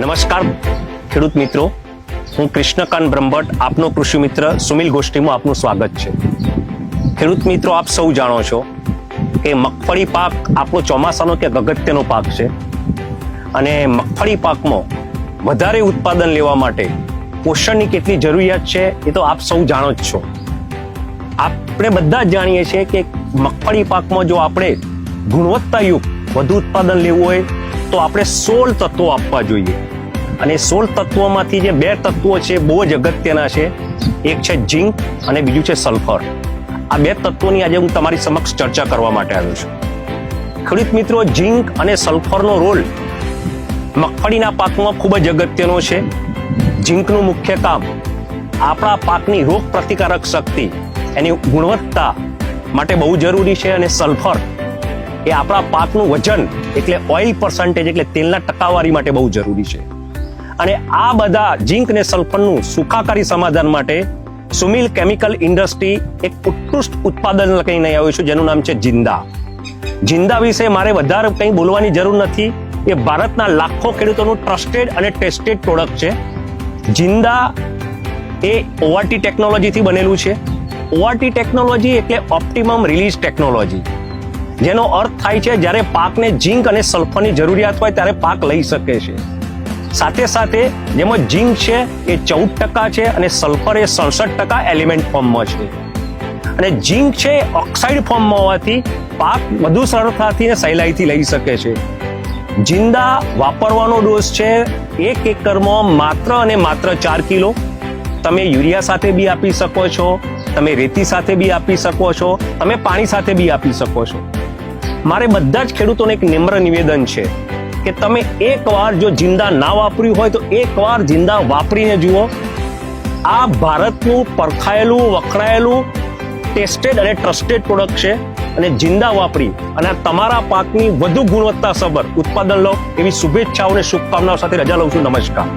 નમસ્કાર, ખેડૂત મિત્રો. હું કૃષ્ણકાંત બ્રહ્મભટ્ટ, આપનો કૃષિ મિત્ર સુમિલ ગોષ્ઠીમાં આપનું સ્વાગત છે. ખેડૂત મિત્રો, આપ સૌ જાણો છો કે મગફળી પાક આપણો ચોમાસાનો કે અગત્યનો પાક છે અને મગફળી પાકમાં વધારે ઉત્પાદન લેવા માટે પોષણની કેટલી જરૂરિયાત છે એ તો આપ સૌ જાણો જ છો. આપણે બધા જ જાણીએ છીએ કે મગફળી પાકમાં જો આપણે ગુણવત્તાયુક્ત વધુ ઉત્પાદન લેવું હોય તો આપણે સોળ તત્વો આપવા જોઈએ. અને સોળ તત્વોમાંથી જે બે તત્વો છે, બહુ જ અગત્યના છે. એક છે ઝીંક અને બીજું છે સલ્ફર. આ બે તત્વોની આજે હું તમારી સમક્ષ ચર્ચા કરવા માટે આવ્યો છું. ખેડૂત મિત્રો, ઝીંક અને સલ્ફરનો રોલ મગફળીના પાકમાં ખૂબ જ અગત્યનો છે. ઝીંકનું મુખ્ય કામ આપણા પાકની રોગ પ્રતિકારક શક્તિ, એની ગુણવત્તા માટે બહુ જરૂરી છે અને સલ્ફર એ આપણા પાકનું વજન એટલે ઓઇલ પર્સન્ટેજ એટલે તેલના ટકાવારી માટે બહુ જરૂરી છે. અને આ બધા જિંક અને સલ્ફરનું સુખાકારી સમાધાન માટે સુમિલ કેમિકલ ઇન્ડસ્ટ્રી એક ઉત્કૃષ્ટ ઉત્પાદન લઈને આવ્યું છું, જેનું નામ છે જિંદા. જિંદા વિશે મારે વધારે કંઈ બોલવાની જરૂર નથી. એ ભારતના લાખો ખેડૂતોનું ટ્રસ્ટેડ અને ટેસ્ટેડ પ્રોડક્ટ છે. જિંદા એ ઓઆરટી ટેકનોલોજીથી બનેલું છે. ઓઆરટી ટેકનોલોજી એટલે ઓપ્ટિમમ રિલીઝ ટેકનોલોજી જેનો અર્થ થાય છે જ્યારે પાકને ઝીંક અને સલ્ફરની જરૂરિયાત હોય ત્યારે પાક લઈ શકે છે. સાથે સાથે જેમાં ઝીંક છે એ ચૌદ ટકા છે અને સલ્ફર એ સડસઠ ટકા એલિમેન્ટ ફોર્મમાં છે. અને ઝીંક છે એ ઓક્સાઇડ ફોર્મમાં હોવાથી પાક વધુ સરળતાથી ને સહેલાઈથી લઈ શકે છે. જિંદા વાપરવાનો ડોઝ છે એક એકરમાં માત્ર અને માત્ર ચાર કિલો. તમે યુરિયા સાથે બી આપી શકો છો, તમે રેતી સાથે બી આપી શકો છો, તમે પાણી સાથે બી આપી શકો છો. મારે બધા જ ખેડૂતોને એક નિમ્ર નિવેદન છે કે તમે એકવાર જો જિંદા ના વાપર્યું હોય તો એકવાર જિંદા વાપરીને જુઓ. આ ભારતનું પરખાયેલું વખરાયેલું ટેસ્ટેડ અને ટ્રસ્ટેડ પ્રોડક્ટ છે અને જિંદા વાપરી અને તમારા પાકની વધુ ગુણવત્તાસભર ઉત્પાદન લો. એવી શુભેચ્છાઓ અને શુભકામનાઓ સાથે રજા લઉં છું. નમસ્કાર.